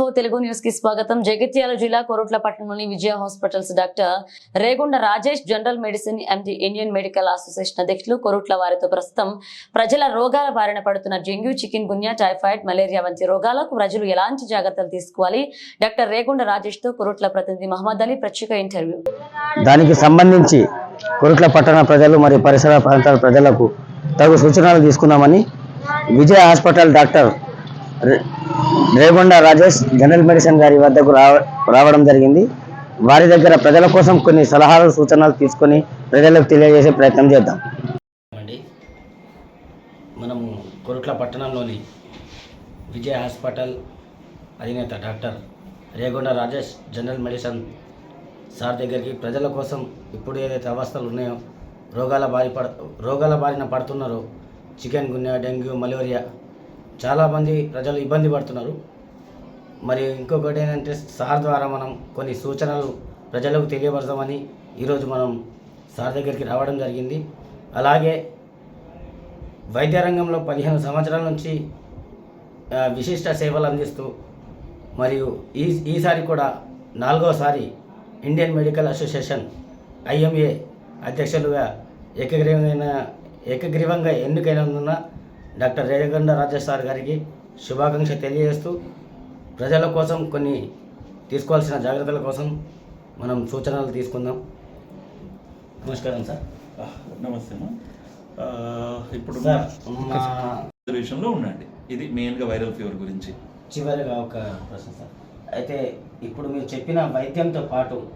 Four Telugu న్యూస్కి స్వాగతం. జగిత్యాల జిల్లా కొరుట్ల పట్టణంలోని Vijaya hospitals doctor Regunda Rajesh general medicine MD Indian Medical Association అధ్యక్షులు కొరుట్ల వారితో ప్రస్తుతం ప్రజల రోగాల బారిన పడుతున్న dengue chikungunya typhoid malaria వంటి రోగాలకు ప్రజలు ఎలాంటి జాగ్రత్తలు తీసుకోవాలి? డాక్టర్ రేగుండ రాజేష్తో కొరుట్ల ప్రతినిధి మహమ్మద్ అలీ ప్రత్యేక ఇంటర్వ్యూ. దానికి సంబంధించి కురుట్ల పట్టణ ప్రజలు మరియు పరిసర ప్రాంతాల ప్రజలకు తగు సూచనలు తీసుకున్నామని Vijaya hospital doctor Regonda Rajesh general medicine గారి వద్దకు రావ రావడం జరిగింది. వారి దగ్గర ప్రజల కోసం కొన్ని సలహాలు సూచనలు తీసుకొని ప్రజలకు తెలియజేసే ప్రయత్నం చేద్దాం. అండి మనము కొరుట్ల పట్టణంలోని విజయ హాస్పిటల్ అధినేత doctor Regonda Rajesh general medicine sir దగ్గరికి ప్రజల కోసం ఇప్పుడు ఏదైతే అవస్థలు ఉన్నాయో రోగాల బారి పడ రోగాల బారిన పడుతున్నారో చికెన్ గున్యా డెంగ్యూ మలేరియా చాలామంది ప్రజలు ఇబ్బంది పడుతున్నారు. మరి ఇంకొకటి ఏంటంటే సార్ ద్వారా మనం కొన్ని సూచనలు ప్రజలకు తెలియపరచమని ఈరోజు మనం సార్ దగ్గరికి రావడం జరిగింది. అలాగే వైద్య రంగంలో పదిహేను సంవత్సరాల నుంచి విశిష్ట సేవలు అందిస్తూ మరియు ఈ ఈసారి కూడా నాలుగోసారి ఇండియన్ మెడికల్ అసోసియేషన్ ఐఎంఏ అధ్యక్షులుగా ఏకగ్రీవమైన ఏకగ్రీవంగా ఎన్నికైనందున డాక్టర్ రేగండ రాజేష్ సార్ గారికి శుభాకాంక్ష తెలియజేస్తూ ప్రజల కోసం కొన్ని తీసుకోవాల్సిన జాగ్రత్తల కోసం మనం సూచనలు తీసుకుందాం. నమస్కారం సార్. నమస్తే ఇప్పుడు సార్ మా లో ఉండండి. ఇది మెయిన్గా వైరల్ ఫీవర్ గురించి. చివరిగా ఒక ప్రశ్న సార్. అయితే ఇప్పుడు మీరు చెప్పిన వైద్యంతో పాటు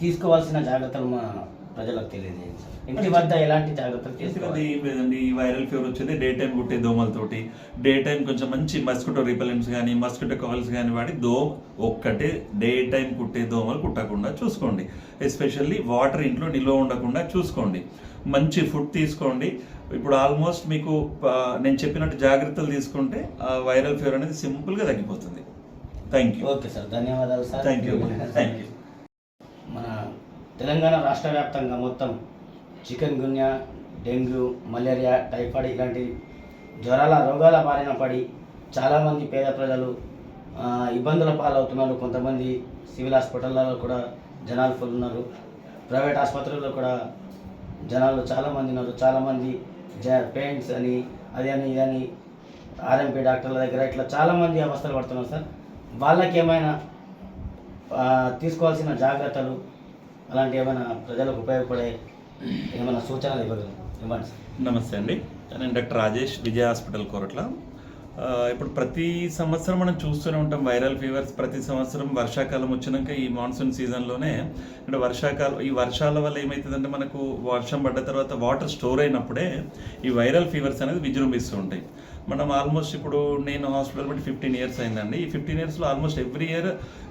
తీసుకోవాల్సిన జాగ్రత్తలు మా ప్రజలకు తెలియజేయండి ఇంటి వద్ద ఎలాంటి జాగ్రత్తలు ఎందుకంటే తీసుకోవాలి? ఏం లేదండి. ఈ వైరల్ ఫీవర్ వచ్చేది. డే టైం కుట్టే దోమలతోటి. డే టైం కొంచెం మంచి మస్కిటో రిపెలెంట్స్ కానీ మస్కిటో కాయిల్స్ కానీ వాడి దో ఒక్కటే డే టైం కుట్టే దోమలు కుట్టకుండా చూసుకోండి. ఎస్పెషల్లీ వాటర్ ఇంట్లో నిల్వ ఉండకుండా చూసుకోండి. మంచి ఫుడ్ తీసుకోండి. ఇప్పుడు ఆల్మోస్ట్ మీకు నేను చెప్పినట్టు జాగ్రత్తలు తీసుకుంటే ఆ వైరల్ ఫీవర్ అనేది సింపుల్గా తగ్గిపోతుంది. Thank you okay sir. ధన్యవాదాలు sir. Thank you thank you Telangana రాష్ట్ర వ్యాప్తంగా మొత్తం chikungunya dengue malaria typhoid ఇలాంటి జ్వరాల రోగాల బారిన పడి చాలామంది పేద ప్రజలు ఇబ్బందుల పాలవుతున్నారు. కొంతమంది సివిల్ హాస్పిటల్లో కూడా జనాలు ఫుల్ ఉన్నారు. ప్రైవేట్ ఆసుపత్రుల్లో కూడా జనాలు చాలామంది ఉన్నారు. చాలామంది జ పెయింట్స్ అని అది అని ఇది అని ఆర్ఎంపీ డాక్టర్ల దగ్గర ఇట్లా చాలామంది అవస్థలు పడుతున్నారు సార్. వాళ్ళకి ఏమైనా తీసుకోవాల్సిన జాగ్రత్తలు అలాంటి ఏమైనా ప్రజలకు ఉపయోగపడే ఏమైనా సూచనలు ఇవ్వగలరు? ఇవ్వండి సార్. నమస్తే అండి. నేను డాక్టర్ రాజేష్ విజయ హాస్పిటల్ కోరట్ల. ఇప్పుడు ప్రతి సంవత్సరం మనం చూస్తూనే ఉంటాం వైరల్ ఫీవర్స్. ప్రతి సంవత్సరం వర్షాకాలం వచ్చినాక ఈ మాన్సూన్ సీజన్లోనే అంటే వర్షాకాలం ఈ వర్షాల వల్ల ఏమవుతుందంటే మనకు వర్షం పడ్డ తర్వాత వాటర్ స్టోర్ అయినప్పుడే ఈ వైరల్ ఫీవర్స్ అనేది విజృంభిస్తూ ఉంటాయి. మనం ఆల్మోస్ట్ ఇప్పుడు నేను హాస్పిటల్ బట్టి ఫిఫ్టీన్ ఇయర్స్ అయిందండి. ఈ ఫిఫ్టీన్ ఇయర్స్లో ఆల్మోస్ట్ ఎవ్రీ ఇయర్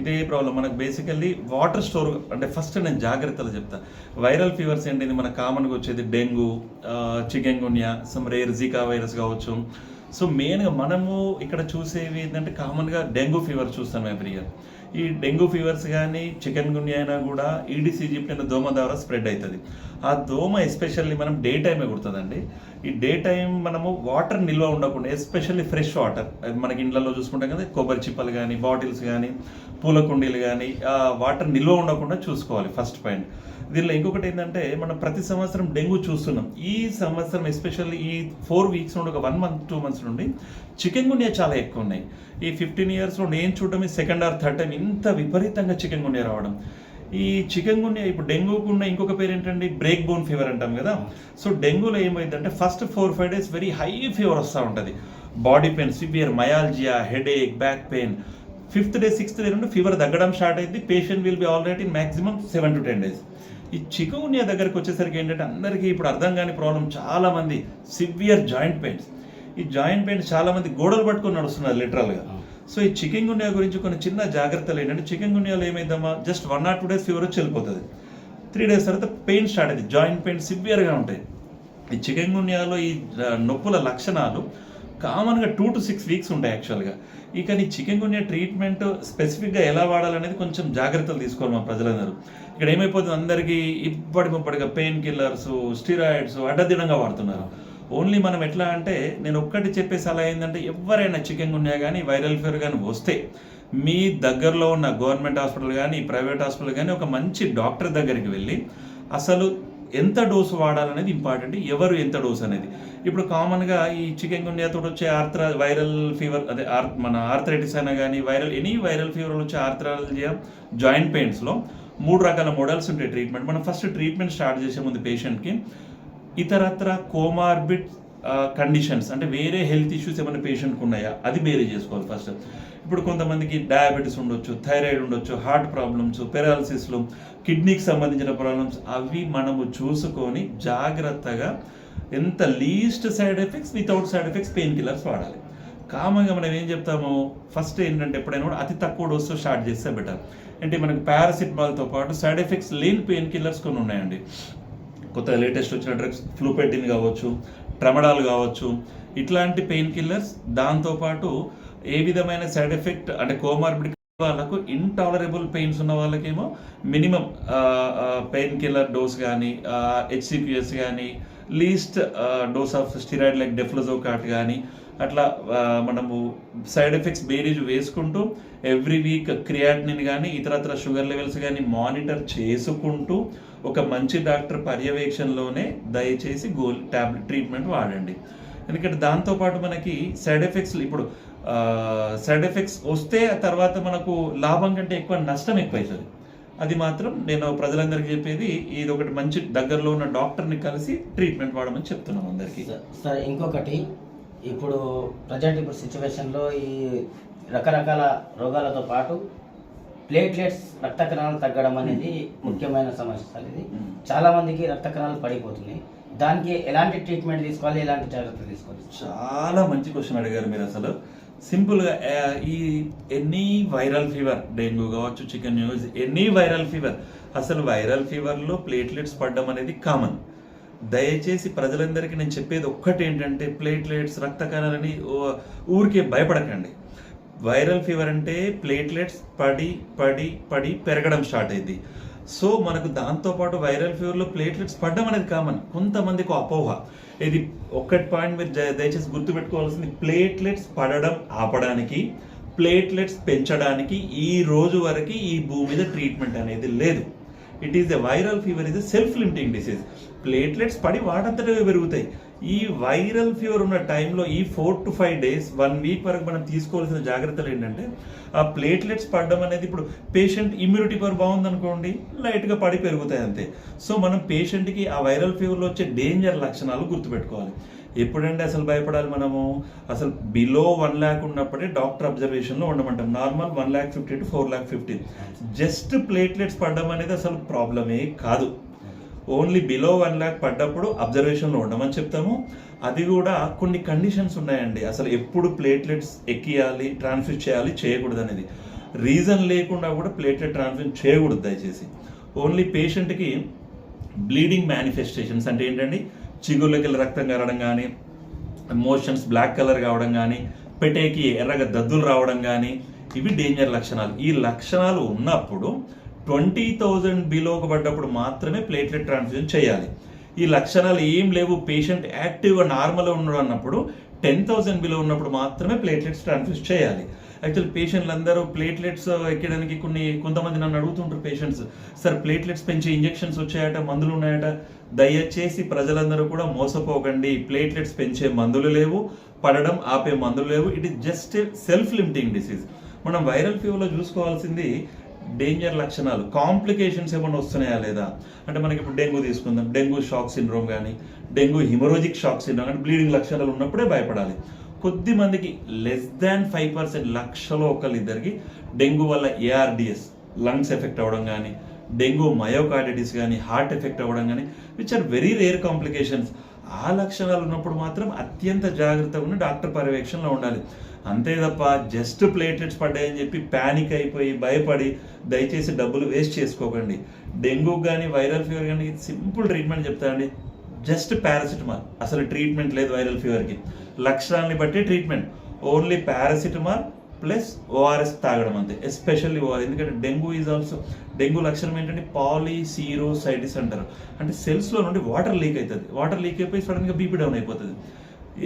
ఇదే ప్రాబ్లం మనకు బేసికల్లీ వాటర్ స్టోర్ అంటే ఫస్ట్ నేను జాగ్రత్తలు చెప్తా. వైరల్ ఫీవర్స్ ఏంటిది? మనకు కామన్గా వచ్చేది dengue chikungunya some rare Zika virus కావచ్చు. సో మెయిన్గా మనము ఇక్కడ చూసేవి ఏంటంటే కామన్గా డెంగ్యూ ఫీవర్ చూస్తాం ఎవ్రీ ఇయర్ ఈ డెంగ్యూ ఫీవర్స్ కానీ చికెన్ గుండి అయినా కూడా ఈడిసి ఈజిప్ట్ దోమ ద్వారా స్ప్రెడ్ అవుతుంది ఆ దోమ ఎస్పెషల్లీ మనం డే టైమే కుడుతుందండి ఈ డే టైం మనము వాటర్ నిల్వ ఉండకుండా ఎస్పెషల్లీ ఫ్రెష్ వాటర్ మనకి ఇండ్లలో చూసుకుంటాం కదా కొబ్బరి చిప్పలు కానీ బాటిల్స్ కానీ పూల కుండీలు కానీ వాటర్ నిల్వ ఉండకుండా చూసుకోవాలి ఫస్ట్ పాయింట్. దీనిలో ఇంకొకటి ఏంటంటే మనం ప్రతి సంవత్సరం డెంగ్యూ చూస్తున్నాం. ఈ సంవత్సరం ఎస్పెషల్లీ ఈ ఫోర్ వీక్స్ నుండి ఒక వన్ మంత్ టూ మంత్స్ నుండి చికెన్ గున్యా చాలా ఎక్కువ ఉన్నాయి ఈ ఫిఫ్టీన్ ఇయర్స్లో నేను చూడడం సెకండ్ ఆర్ థర్డ్ టైం ఇంత విపరీతంగా చికెన్ గున్యా రావడం. ఈ చికెన్ గుండె ఇప్పుడు డెంగ్యూకు ఉన్న ఇంకొక పేరు ఏంటండి బ్రేక్ బోన్ ఫీవర్ అంటాం కదా. సో డెంగ్యూలో ఏమైందంటే first four five days very high fever వస్తూ ఉంటుంది. Body pain severe myalgia headache back pain. Fifth day sixth day నుండి ఫీవర్ తగ్గడం స్టార్ట్ అయింది. Patient will be already in maximum seven to ten days. ఈ chikungunya దగ్గరకు వచ్చేసరికి ఏంటంటే అందరికీ ఇప్పుడు అర్థం కాని ప్రాబ్లం చాలా మంది సివియర్ జాయింట్ పెయిన్స్ ఈ జాయింట్ పెయిన్స్ చాలా మంది గోడలు పట్టుకొని నడుస్తున్నారు లిటరల్గా సో ఈ చికెన్ గున్యా గురించి కొన్ని చిన్న జాగ్రత్తలు ఏంటంటే చికెన్ గున్యాలో ఏమైందమ్మా? Just one or two days fever వచ్చి వెళ్ళిపోతుంది. త్రీ డేస్ తర్వాత పెయిన్ స్టార్ట్ అయింది జాయింట్ పెయిన్ సివియర్గా ఉంటాయి. ఈ చికెన్ గున్యాలో ఈ నొప్పుల లక్షణాలు కామన్గా టూ టు సిక్స్ వీక్స్ ఉంటాయి యాక్చువల్గా ఇక నీ చికెన్ గున్యా ట్రీట్మెంట్ స్పెసిఫిక్గా ఎలా వాడాలనేది కొంచెం జాగ్రత్తలు తీసుకోవాలి మా ప్రజలందరూ. ఇక్కడ ఏమైపోతుంది అందరికీ ఇప్పటికి ముప్పటిగా పెయిన్ కిల్లర్స్ స్టిరాయిడ్స్ అడ్డదిడంగా వాడుతున్నారు. ఓన్లీ మనం ఎట్లా అంటే నేను ఒక్కటి చెప్పే సలహా ఏంటంటే ఎవరైనా చికెన్ గున్యా కానీ వైరల్ ఫీవర్ కానీ వస్తే మీ దగ్గరలో ఉన్న గవర్నమెంట్ హాస్పిటల్ కానీ ప్రైవేట్ హాస్పిటల్ కానీ ఒక మంచి డాక్టర్ దగ్గరికి వెళ్ళి అసలు ఎంత డోసు వాడాలనేది ఇంపార్టెంట్. ఎవరు ఎంత డోసు అనేది. ఇప్పుడు కామన్గా ఈ చికెన్ గున్యాతో వచ్చే ఆర్థ్ర వైరల్ ఫీవర్ అదే ఆర్ మన ఆర్థరైటిస్ అయినా కానీ వైరల్ ఎనీ వైరల్ ఫీవర్లో వచ్చే ఆర్థరాలజియా జాయింట్ పెయిన్స్లో మూడు రకాల మోడల్స్ ఉంటాయి ట్రీట్మెంట్. మనం ఫస్ట్ ట్రీట్మెంట్ స్టార్ట్ చేసే ముందు పేషెంట్కి ఇతరత్ర కోమార్బిడ్ కండిషన్స్ అంటే వేరే హెల్త్ ఇష్యూస్ ఏమైనా పేషెంట్కి ఉన్నాయా? అది వేరే చేసుకోవాలి ఫస్ట్ ఇప్పుడు కొంతమందికి డయాబెటీస్ ఉండొచ్చు థైరాయిడ్ ఉండొచ్చు హార్ట్ ప్రాబ్లమ్స్ పెరాలసిస్లు కిడ్నీకి సంబంధించిన ప్రాబ్లమ్స్ అవి మనము చూసుకొని జాగ్రత్తగా ఎంత least side effects without side effects pain killers వాడాలి. కామన్గా మనం ఏం చెప్తాము? ఫస్ట్ ఏంటంటే ఎప్పుడైనా కూడా అతి తక్కువ డోస్తో స్టార్ట్ చేస్తే బెటర్ అంటే మనకు పారాసిటమాల్తో పాటు సైడ్ ఎఫెక్ట్స్ లేని పెయిన్ కిల్లర్స్ కొన్ని ఉన్నాయండి. కొత్తగా లేటెస్ట్ వచ్చిన డ్రగ్స్ ఫ్లూపెటిన్ కావచ్చు ట్రమడాల్ కావచ్చు ఇట్లాంటి పెయిన్ కిల్లర్స్ దాంతోపాటు ఏ విధమైన సైడ్ ఎఫెక్ట్ అంటే కోమార్బిడ్ వాళ్ళకు ఇంటాలరబుల్ పెయిన్స్ ఉన్న వాళ్ళకేమో మినిమం పెయిన్ కిల్లర్ డోస్ కానీ హెచ్సిపిఎస్ కానీ least dose of steroid like deflazacort కానీ అట్లా మనము సైడ్ ఎఫెక్ట్స్ బేరీజ్ వేసుకుంటూ ఎవ్రీ వీక్ క్రియాటినిన్ కానీ ఇతరత్ర షుగర్ లెవెల్స్ కానీ మానిటర్ చేసుకుంటూ ఒక మంచి డాక్టర్ పర్యవేక్షణలోనే దయచేసి గోల్ టాబ్లెట్ ట్రీట్మెంట్ వాడండి. ఎందుకంటే దాంతోపాటు మనకి సైడ్ ఎఫెక్ట్స్ ఇప్పుడు సైడ్ ఎఫెక్ట్స్ వస్తే ఆ తర్వాత మనకు లాభం కంటే ఎక్కువ నష్టం ఎక్కువైతుంది. అది మాత్రం నేను ప్రజలందరికీ చెప్పేది ఇది ఒకటి మంచి దగ్గరలో ఉన్న డాక్టర్ని కలిసి ట్రీట్మెంట్ వాడమని చెప్తున్నాం అందరికీ. సార్ సరే ఇంకొకటి. ఇప్పుడు ప్రజెంట్ ఇప్పుడు సిచ్యువేషన్లో ఈ రకరకాల రోగాలతో పాటు ప్లేట్లెట్స్ రక్త కణాలు తగ్గడం అనేది ముఖ్యమైన సమస్య సార్ ఇది. మ్మ్. చాలా మందికి రక్త కణాలు పడిపోతున్నాయి. దానికి ఎలాంటి ట్రీట్మెంట్ తీసుకోవాలి? ఎలాంటి జాగ్రత్తలు తీసుకోవాలి? చాలా మంచి క్వశ్చన్ అడిగారు మీరు అసలు. సింపుల్గా ఈ ఎనీ వైరల్ ఫీవర్ డెంగ్యూ కావచ్చు chikungunya any viral fever అసలు వైరల్ ఫీవర్లో ప్లేట్లెట్స్ పడడం అనేది కామన్ దయచేసి ప్రజలందరికీ నేను చెప్పేది ఒక్కటి ఏంటంటే ప్లేట్లెట్స్ రక్త కణాలని ఊరికే భయపడకండి. వైరల్ ఫీవర్ అంటే ప్లేట్లెట్స్ పడి పడి పడి పెరగడం స్టార్ట్ అయింది. సో మనకు దాంతోపాటు వైరల్ ఫీవర్లో ప్లేట్లెట్స్ పడడం అనేది కామన్. కొంతమందికి అపోహ. ఇది ఒక్కటి పాయింట్ మీరు దయచేసి గుర్తుపెట్టుకోవాల్సింది. ప్లేట్లెట్స్ పడడం ఆపడానికి ప్లేట్లెట్స్ పెంచడానికి ఈ రోజు వరకు ఈ భూమి మీద ట్రీట్మెంట్ అనేది లేదు. It is a viral fever is a self limiting disease platelets పడి వాటంతటవే పెరుగుతాయి. ఈ వైరల్ ఫీవర్ ఉన్న టైంలో ఈ four to five days one week వరకు మనం తీసుకోవాల్సిన జాగ్రత్తలు ఏంటంటే ఆ ప్లేట్లెట్స్ పడడం అనేది ఇప్పుడు పేషెంట్ ఇమ్యూనిటీ పవర్ బాగుందనుకోండి లైట్గా పడి పెరుగుతాయి అంతే. సో మనం పేషెంట్కి ఆ వైరల్ ఫీవర్లో వచ్చే డేంజర్ లక్షణాలు గుర్తుపెట్టుకోవాలి. ఎప్పుడంటే అసలు భయపడాలి మనము? అసలు బిలో వన్ ల్యాక్ ఉన్నప్పుడే డాక్టర్ అబ్జర్వేషన్లో ఉండమంటాం. Normal one lakh fifty to four lakh fifty just platelets పడడం అనేది అసలు ప్రాబ్లమే కాదు. ఓన్లీ బిలో వన్ ల్యాక్ పడ్డప్పుడు అబ్జర్వేషన్లో ఉండమని చెప్తాము. అది కూడా కొన్ని కండిషన్స్ ఉన్నాయండి. అసలు ఎప్పుడు ప్లేట్లెట్స్ ఎక్కియాలి ట్రాన్స్ఫ్యూజ్ చేయాలి చేయకూడదు అనేది. రీజన్ లేకుండా కూడా ప్లేట్లెట్ ట్రాన్స్ఫ్యూజ్ చేయకూడదు దయచేసి. ఓన్లీ పేషెంట్కి బ్లీడింగ్ మేనిఫెస్టేషన్స్ అంటే ఏంటండి? చిగుళ్ళకి వెళ్ళి రక్తం కరగడం కానీ మోషన్స్ బ్లాక్ కలర్ కావడం కానీ పెటేకి ఎర్రగా దద్దులు రావడం కానీ ఇవి డేంజర్ లక్షణాలు. ఈ లక్షణాలు ఉన్నప్పుడు ట్వంటీ థౌజండ్ బిలోకి పడ్డప్పుడు మాత్రమే ప్లేట్లెట్ ట్రాన్స్ఫ్యూజన్ చేయాలి. ఈ లక్షణాలు ఏం లేవు. పేషెంట్ యాక్టివ్గా నార్మల్గా ఉన్నాడు అన్నప్పుడు టెన్ థౌసండ్ బిలో ఉన్నప్పుడు మాత్రమే ప్లేట్లెట్స్ ట్రాన్స్ఫ్యూజ్ చేయాలి. యాక్చువల్ పేషెంట్లు అందరూ ప్లేట్లెట్స్ ఎక్కడానికి కొన్ని కొంతమంది నన్ను అడుగుతుంటారు పేషెంట్స్ సార్ ప్లేట్లెట్స్ పెంచే ఇంజెక్షన్స్ వచ్చాయట మందులు ఉన్నాయట? దయచేసి ప్రజలందరూ కూడా మోసపోకండి. ప్లేట్లెట్స్ పెంచే మందులు లేవు పడడం ఆపే మందులు లేవు. It is just self limiting disease మనం వైరల్ ఫీవర్లో చూసుకోవాల్సింది డేంజర్ లక్షణాలు. కాంప్లికేషన్స్ ఏమైనా వస్తున్నాయా లేదా? అంటే మనకి ఇప్పుడు డెంగ్యూ తీసుకుందాం. డెంగ్యూ షాక్ సిండ్రోమ్ కానీ డెంగ్యూ హిమరోజిక్ షాక్ సిండ్రోమ్ అంటే బ్లీడింగ్ లక్షణాలు ఉన్నప్పుడే భయపడాలి. కొద్ది మందికి లెస్ దాన్ ఫైవ్ పర్సెంట్ లక్షలో ఒకళ్ళిద్దరికి డెంగ్యూ వల్ల ఏఆర్డిఎస్ లంగ్స్ ఎఫెక్ట్ అవ్వడం కానీ డెంగ్యూ మయోకార్డిటిస్ కానీ హార్ట్ ఎఫెక్ట్ అవ్వడం కానీ which are very rare complications ఆ లక్షణాలు ఉన్నప్పుడు మాత్రం అత్యంత జాగ్రత్తగా ఉన్న డాక్టర్ పర్యవేక్షణలో ఉండాలి. అంతే తప్ప జస్ట్ ప్లేటెట్స్ పడ్డాయని చెప్పి ప్యానిక్ అయిపోయి భయపడి దయచేసి డబ్బులు వేస్ట్ చేసుకోకండి. డెంగ్యూ కానీ వైరల్ ఫీవర్ కానీ సింపుల్ ట్రీట్మెంట్ చెప్తానండి. Just paracetamol. అసలు ట్రీట్మెంట్ లేదు వైరల్ ఫీవర్కి. లక్షణాలని బట్టి treatment. Only paracetamol plus ORS తాగడం అంతే ఎస్పెషల్లీ ఓఆర్ ఎందుకంటే డెంగ్యూ ఈజ్ ఆల్సో డెంగ్యూ లక్షణం ఏంటంటే పాలిసీరోసైటిస్ అంటారు. అంటే సెల్స్లో నుండి వాటర్ లీక్ అవుతుంది వాటర్ లీక్ అయిపోయి సడన్గా బీపీ డౌన్ అయిపోతుంది.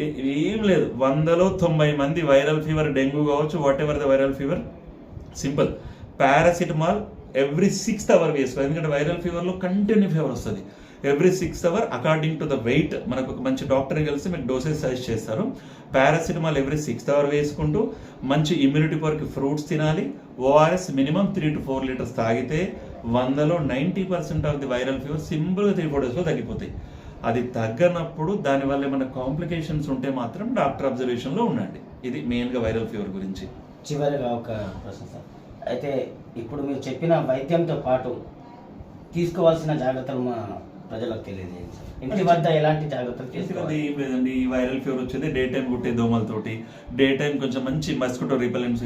ఏ- ఏం లేదు. వందలో తొంభై మంది వైరల్ ఫీవర్ డెంగ్యూ కావచ్చు whatever the viral fever simple paracetamol every sixth hour వేసుకోవాలి ఎందుకంటే వైరల్ ఫీవర్లో కంటిన్యూ ఫీవర్ వస్తుంది. Every sixth hour according to the weight మనకు ఒక మంచి డాక్టర్ కలిసి మీకు డోసెస్ సజెస్ట్ చేస్తారు. పారాసిటమాల్ ఎవ్రీ సిక్స్త్ అవర్ వేసుకుంటూ మంచి ఇమ్యూనిటీ పవర్కి ఫ్రూట్స్ తినాలి. ORS minimum three to four litres తాగితే వందలో ninety percent of the viral fever సింపుల్గా త్రీ ఫోర్ డేస్లో తగ్గిపోతాయి. అది తగ్గనప్పుడు దానివల్ల ఏమైనా కాంప్లికేషన్స్ ఉంటే మాత్రం డాక్టర్ అబ్జర్వేషన్లో ఉండండి. ఇది మెయిన్గా వైరల్ ఫీవర్ గురించి. చివరిగా ఒక ప్రశ్న సార్. అయితే ఇప్పుడు మీరు చెప్పిన వైద్యంతో పాటు తీసుకోవాల్సిన జాగ్రత్తలు మా ప్రజలకు తెలియజేయండి సార్. ఇంటి వద్ద ఎలాంటి జాగ్రత్తలు తీసుకోవాలి? ఏం లేదండి ఈ వైరల్ ఫీవర్ వచ్చేది డే టైం కుట్టే దోమలతోటి. డే టైం కొంచెం మంచి మస్కిటో రిపెలెంట్స్